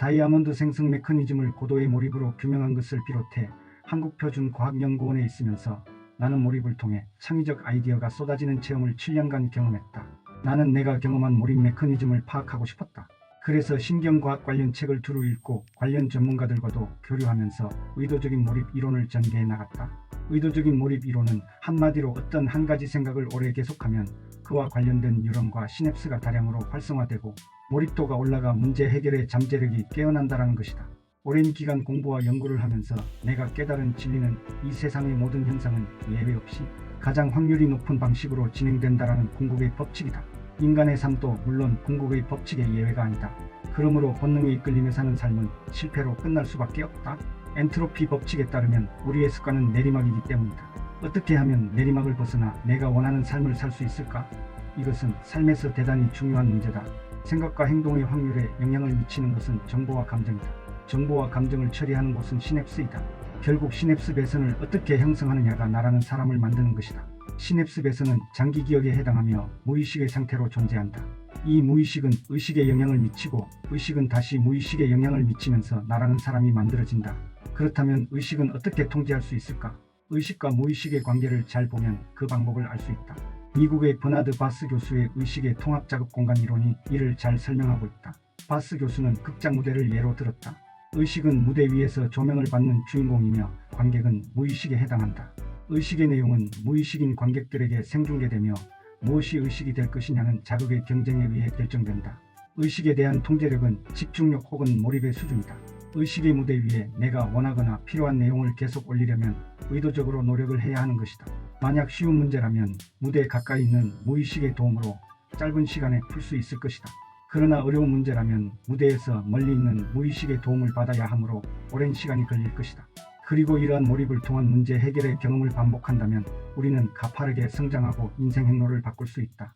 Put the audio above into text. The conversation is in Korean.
다이아몬드 생성 메커니즘을 고도의 몰입으로 규명한 것을 비롯해 한국표준과학연구원에 있으면서 나는 몰입을 통해 창의적 아이디어가 쏟아지는 체험을 7년간 경험했다. 나는 내가 경험한 몰입 메커니즘을 파악하고 싶었다. 그래서 신경과학 관련 책을 두루 읽고 관련 전문가들과도 교류하면서 의도적인 몰입 이론을 전개해 나갔다. 의도적인 몰입 이론은 한마디로 어떤 한 가지 생각을 오래 계속하면 그와 관련된 뉴런과 시냅스가 다량으로 활성화되고 몰입도가 올라가 문제 해결의 잠재력이 깨어난다라는 것이다. 오랜 기간 공부와 연구를 하면서 내가 깨달은 진리는 이 세상의 모든 현상은 예외 없이 가장 확률이 높은 방식으로 진행된다라는 궁극의 법칙이다. 인간의 삶도 물론 궁극의 법칙의 예외가 아니다. 그러므로 본능에 이끌리며 사는 삶은 실패로 끝날 수밖에 없다. 엔트로피 법칙에 따르면 우리의 습관은 내리막이기 때문이다. 어떻게 하면 내리막을 벗어나 내가 원하는 삶을 살 수 있을까? 이것은 삶에서 대단히 중요한 문제다. 생각과 행동의 확률에 영향을 미치는 것은 정보와 감정이다. 정보와 감정을 처리하는 곳은 시냅스이다. 결국 시냅스 배선을 어떻게 형성하느냐가 나라는 사람을 만드는 것이다. 시냅스 배선은 장기 기억에 해당하며 무의식의 상태로 존재한다. 이 무의식은 의식에 영향을 미치고 의식은 다시 무의식에 영향을 미치면서 나라는 사람이 만들어진다. 그렇다면 의식은 어떻게 통제할 수 있을까? 의식과 무의식의 관계를 잘 보면 그 방법을 알 수 있다. 미국의 버나드 바스 교수의 의식의 통합 작업 공간 이론이 이를 잘 설명하고 있다. 바스 교수는 극장 무대를 예로 들었다. 의식은 무대 위에서 조명을 받는 주인공이며 관객은 무의식에 해당한다. 의식의 내용은 무의식인 관객들에게 생중계되며 무엇이 의식이 될 것이냐는 자극의 경쟁에 의해 결정된다. 의식에 대한 통제력은 집중력 혹은 몰입의 수준이다. 의식의 무대 위에 내가 원하거나 필요한 내용을 계속 올리려면 의도적으로 노력을 해야 하는 것이다. 만약 쉬운 문제라면 무대에 가까이 있는 무의식의 도움으로 짧은 시간에 풀 수 있을 것이다. 그러나 어려운 문제라면 무대에서 멀리 있는 무의식의 도움을 받아야 하므로 오랜 시간이 걸릴 것이다. 그리고 이러한 몰입을 통한 문제 해결의 경험을 반복한다면 우리는 가파르게 성장하고 인생 행로를 바꿀 수 있다.